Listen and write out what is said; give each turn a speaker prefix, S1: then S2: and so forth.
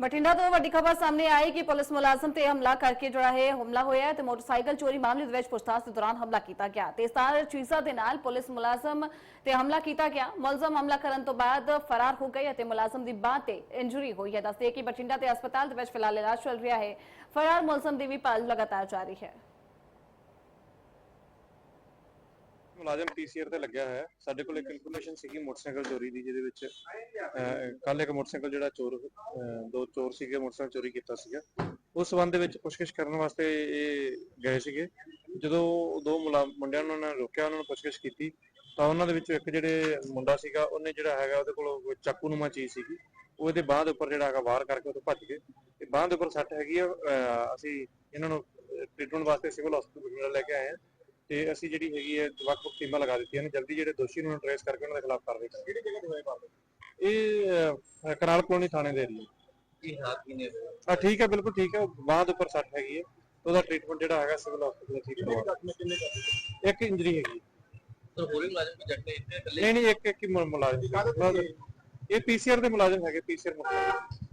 S1: ਬਠਿੰਡਾ ਤੋਂ ਵੱਡੀ ਖਬਰ ਸਾਹਮਣੇ ਆਈ ਕਿ ਪੁਲਿਸ ਮੁਲਾਜ਼ਮ ਤੇ ਹਮਲਾ ਕਰਕੇ ਜਿਹੜਾ ਹੈ। ਹਮਲਾ ਹੋਇਆ ਤੇ ਮੋਟਰਸਾਈਕਲ ਚੋਰੀ ਮਾਮਲੇ ਦੇ ਵਿੱਚ ਪੁੱਛਤਾਛ ਦੇ ਦੌਰਾਨ ਹਮਲਾ ਕੀਤਾ ਗਿਆ। ਤੇਜ਼ਧਾਰ ਚੀਜ਼ਾਂ ਦੇ ਨਾਲ ਪੁਲਿਸ ਮੁਲਾਜ਼ਮ ਤੇ ਹਮਲਾ ਕੀਤਾ ਗਿਆ। ਮੁਲਜ਼ਮ ਹਮਲਾ ਕਰਨ ਤੋਂ ਬਾਅਦ ਫਰਾਰ ਹੋ ਗਏ ਅਤੇ ਮੁਲਾਜ਼ਮ ਦੀ ਬਾਂਹ ਤੇ ਇੰਜਰੀ ਹੋਈ ਹੈ। ਦੱਸਦੇ ਕਿ ਬਠਿੰਡਾ ਦੇ ਹਸਪਤਾਲ ਦੇ ਵਿੱਚ ਫਿਲਹਾਲ ਇਲਾਜ ਚੱਲ ਰਿਹਾ ਹੈ। ਫਰਾਰ ਮੁਲਜ਼ਮ ਦੀ ਵੀ ਭਾਲ ਲਗਾਤਾਰ ਜਾਰੀ ਹੈ।
S2: ਮੁਲਾਜ਼ਮ ਪੀਸੀਆਰ ਤੇ ਲੱਗਿਆ ਹੋਇਆ ਹੈ। ਸਾਡੇ ਕੋਲ ਇੱਕ ਇਨਫੋਰਮੇਸ਼ਨ ਸੀਗੀ ਮੋਟਰਸਾਈਕਲ ਚੋਰੀ ਦੀ ਜਿਹਦੇ ਵਿੱਚ ਕੱਲ ਇੱਕ ਮੋਟਰਸਾਈਕਲ ਜਿਹੜਾ ਚੋਰ ਅਹ, ਦੋ ਚੋਰ ਸੀਗੇ ਮੋਟਰਸਾਈਕਲ ਚੋਰੀ ਕੀਤਾ ਸੀਗਾ। ਉਸ ਸੰਬੰਧ ਦੇ ਵਿੱਚ ਪੁੱਛਗਿੱਛ ਕਰਨ ਵਾਸਤੇ ਇਹ ਗਏ ਸੀਗੇ। ਜਦੋਂ ਦੋ ਮੁਲਾ- ਮੁੰਡਿਆਂ ਨੂੰ ਉਹਨਾਂ ਨੇ ਰੋਕਿਆ ਉਹਨਾਂ ਨੂੰ ਪੁੱਛਗਿੱਛ ਕੀਤੀ ਤਾਂ ਉਹਨਾਂ ਦੇ ਵਿੱਚੋਂ ਇੱਕ ਜਿਹੜੇ ਮੁੰਡਾ ਸੀਗਾ ਉਹਨੇ ਜਿਹੜਾ ਹੈਗਾ ਉਹਦੇ ਕੋਲ ਕੋਈ ਚਾਕੂ ਨੂੰਮਾ ਚੀਜ਼ ਸੀਗੀ। ਉਹ ਇਹਦੇ ਬਾਹ ਦੇ ਉੱਪਰ ਜਿਹੜਾ ਹੈਗਾ ਵਾਰ ਕਰਕੇ ਉਹ ਤੋਂ ਭੱਜ ਗਏ। ਤੇ ਬਾਹ ਦੇ ਉੱਪਰ ਸੱਟ ਹੈਗੀ ਆ ਅਹ, ਅਸੀਂ ਇਹਨਾਂ ਨੂੰ ਟ੍ਰੀਟਮੈਂਟ ਵਾਸਤੇ ਸਿਵਲ ਹਸਪੀਟਲ ਲੈ ਕੇ ਆਏ ਹਾਂ। ਤੇ ਅਸੀਂ ਜਿਹੜੀ ਹੈਗੀ ਹੈ ਵੱਖ-ਵੱਖ ਟੀਮਾਂ ਲਗਾ ਦਿੱਤੀਆਂ ਨੇ ਜਲਦੀ ਜਿਹੜੇ ਦੋਸ਼ੀ ਨੂੰ ਟ੍ਰੇਸ ਕਰਕੇ ਉਹਨਾਂ ਦੇ ਖਿਲਾਫ ਕਾਰਵਾਈ ਕਰਾਂਗੇ। ਕਿਹੜੀ ਜਗ੍ਹਾ ਤੇ ਹੋਇਆ ਮਾਮਲਾ ਇਹ ਕਨਾਲ ਕਲੋਨੀ ਥਾਣੇ ਦੇ ਏਰੀਆ
S3: ਕੀ ਨੇ?
S2: ਆ ਠੀਕ ਹੈ ਬਿਲਕੁਲ ਠੀਕ ਹੈ। ਬਾਂਹ ਦੇ ਉੱਪਰ ਸੱਟ ਹੈਗੀ ਹੈ। ਉਹਦਾ ਟ੍ਰੀਟਮੈਂਟ ਜਿਹੜਾ ਹੈਗਾ ਸਿਵਲ ਹਸਪੀਟਲ ਠੀਕ ਕਰਵਾ ਇੱਕ ਇੰਜਰੀ ਹੈਗੀ
S3: ਸਰ ਹੋਰੀ ਮੁਲਾਜ਼ਮ ਵੀ ਜੱਟ ਨੇ ਇੱਥੇ ਇਕੱਲੇ?
S2: ਨਹੀਂ ਨਹੀਂ ਇੱਕ ਇੱਕ ਹੀ ਮੁਲਾਜ਼ਮ। ਇਹ ਪੀਸੀਆਰ ਦੇ ਮੁਲਾਜ਼ਮ ਹੈਗੇ ਪੀਸੀਆਰ ਮੁਲਾਜ਼ਮ।